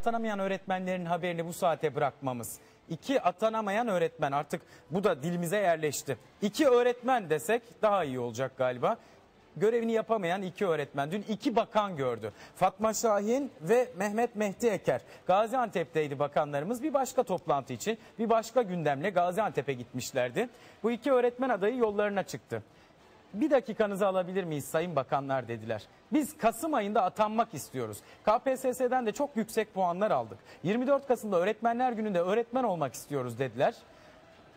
atanamayan öğretmenlerin haberini bu saate bırakmamız. İki atanamayan öğretmen artık bu da dilimize yerleşti. İki öğretmen desek daha iyi olacak galiba. Görevini yapamayan iki öğretmen. Dün iki bakan gördü. Fatma Şahin ve Mehmet Mehdi Eker. Gaziantep'teydi bakanlarımız. Bir başka toplantı için bir başka gündemle Gaziantep'e gitmişlerdi. Bu iki öğretmen adayı yollarına çıktı. Bir dakikanızı alabilir miyiz sayın bakanlar dediler. Biz Kasım ayında atanmak istiyoruz. KPSS'den de çok yüksek puanlar aldık. 24 Kasım'da öğretmenler gününde öğretmen olmak istiyoruz dediler.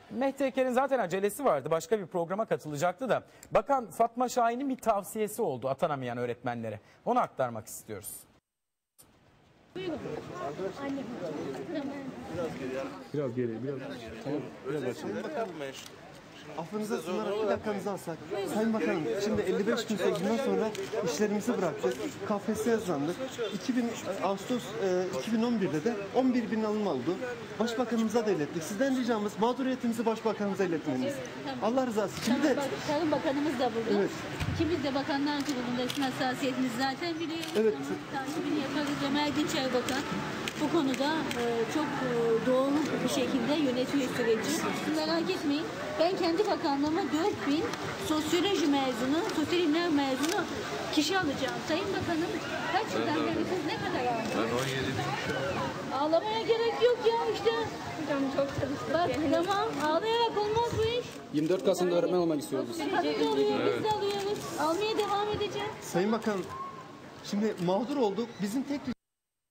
Mehdi Eker'in zaten acelesi vardı. Başka bir programa katılacaktı da. Bakan Fatma Şahin'in bir tavsiyesi oldu atanamayan öğretmenlere. Onu aktarmak istiyoruz. Biraz geri, biraz. Affınıza sığınarak bir dakikanızı alsak. Sayın Bakanım şimdi 55 gün sözünden sonra işlerimizi bırakacağız. KFS yazlandık. 2000 Ağustos e, 2011'de de 11 bin alım oldu. Başbakanımıza da ilettik. Sizden ricamız mağduriyetimizi başbakanımıza iletmeniz. Allah rızası için. De Bak, Tarım Bakanımız da burada. Evet. İkimiz de Bakanlar Kurulu'nda sizin hassasiyetinizi zaten biliyoruz. Evet. Tamam, Takibini yaparız. Ömer Dinçer Bakan bu konuda e, çok e, doğru şekilde yönetiyor süreci. Merak etmeyin. Ben kendi bakanlığıma 4000 sosyoloji mezunu, sosyal ilimler mezunu kişi alacağım. Sayın Bakanım kaç yıldan beri siz ne kadar aldınız? Ben 17 Ağlamaya gerek yok ya işte. Hocam çok çalıştık. Bak tamam ağlayarak olmaz bu iş. 24 Kasım'da öğretmen olmak istiyoruz. Kadın alıyor, biz de alıyoruz. Almaya devam edeceğiz. Sayın Bakan şimdi mağdur olduk. Bizim tek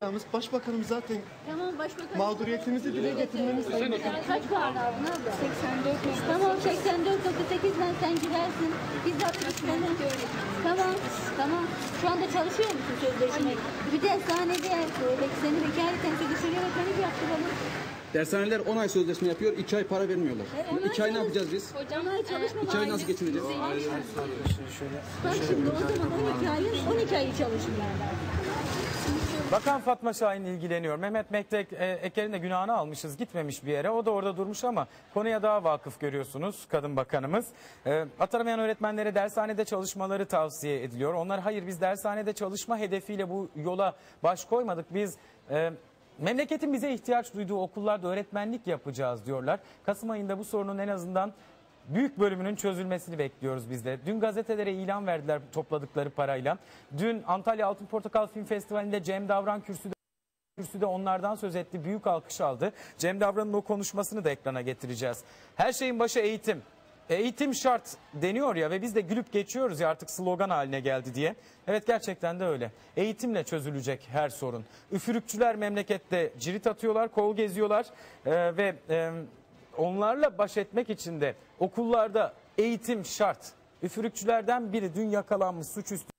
ricamız başbakanım zaten Tamam başbakan. mağduriyetimizi dile getirmemiz. Bakan. Kaç puan aldın abla? 84. Tamam 84.8'den sen girersin. Biz attık seni. Tamam tamam. Şu anda çalışıyor musun sözleşme? Bir dershanede belki seni vekaleten sözleşme öğretmeni bir yaptıralım. Dershaneler 10 ay sözleşme yapıyor, 2 ay para vermiyorlar. E, on 2 ay ne yapacağız biz? Hocam ay çalışma 2 ay nasıl geçineceğiz? Bak şimdi o zaman 12 ayın 12 ayı çalışmıyor. Bakan Fatma Şahin ilgileniyor. Mehmet Mehdi e, Eker'in de günahını almışız. Gitmemiş bir yere. O da orada durmuş ama konuya daha vakıf görüyorsunuz kadın bakanımız. E, atanamayan öğretmenlere dershanede çalışmaları tavsiye ediliyor. Onlar hayır biz dershanede çalışma hedefiyle bu yola baş koymadık. Biz e, memleketin bize ihtiyaç duyduğu okullarda öğretmenlik yapacağız diyorlar. Kasım ayında bu sorunun en azından büyük bölümünün çözülmesini bekliyoruz biz de. Dün gazetelere ilan verdiler topladıkları parayla. Dün Antalya Altın Portakal Film Festivali'nde Cem Davran kürsüde kürsüde onlardan söz etti. Büyük alkış aldı. Cem Davran'ın o konuşmasını da ekrana getireceğiz. Her şeyin başı eğitim. Eğitim şart deniyor ya ve biz de gülüp geçiyoruz ya artık slogan haline geldi diye. Evet gerçekten de öyle. Eğitimle çözülecek her sorun. Üfürükçüler memlekette cirit atıyorlar, kol geziyorlar Ee, ve e, onlarla baş etmek için de okullarda eğitim şart. Üfürükçülerden biri dün yakalanmış suçüstü